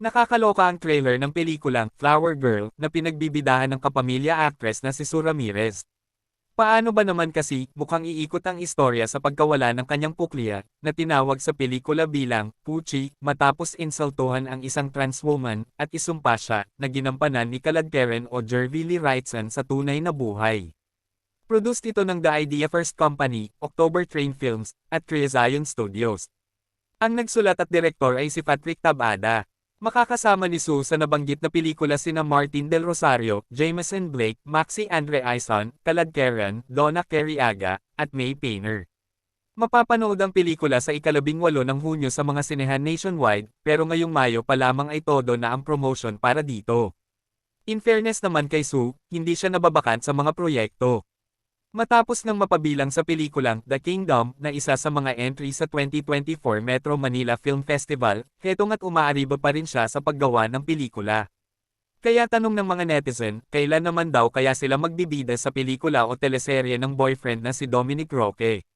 Nakakaloka ang trailer ng pelikulang Flower Girl na pinagbibidahan ng kapamilya actress na si Sue Ramirez. Paano ba naman kasi mukhang iikot ang istorya sa pagkawala ng kanyang pukliya na tinawag sa pelikula bilang Puchi matapos insultuhan ang isang trans woman at isumpa siya na ginampanan ni Kaladkeren o Jervy Lee Wrightson sa tunay na buhay. Produced ito ng The Idea First Company, October Train Films, at Triazion Studios. Ang nagsulat at direktor ay si Patrick Tabada. Makakasama ni Sue sa nabanggit na pelikula sina Martin Del Rosario, Jameson Blake, Maxi Andre Ison, Kaladkeren, Donna Carriaga, at May Painter. Mapapanood ang pelikula sa ikalabing walo ng Hunyo sa mga sinehan nationwide, pero ngayong Mayo pa lamang ay todo na ang promotion para dito. In fairness naman kay Sue, hindi siya nababakan sa mga proyekto. Matapos ng mapabilang sa pelikulang The Kingdom na isa sa mga entry sa 2024 Metro Manila Film Festival, hetong at umaariba pa rin siya sa paggawa ng pelikula. Kaya tanong ng mga netizen, kailan naman daw kaya sila magbibida sa pelikula o teleserye ng boyfriend na si Dominic Roque?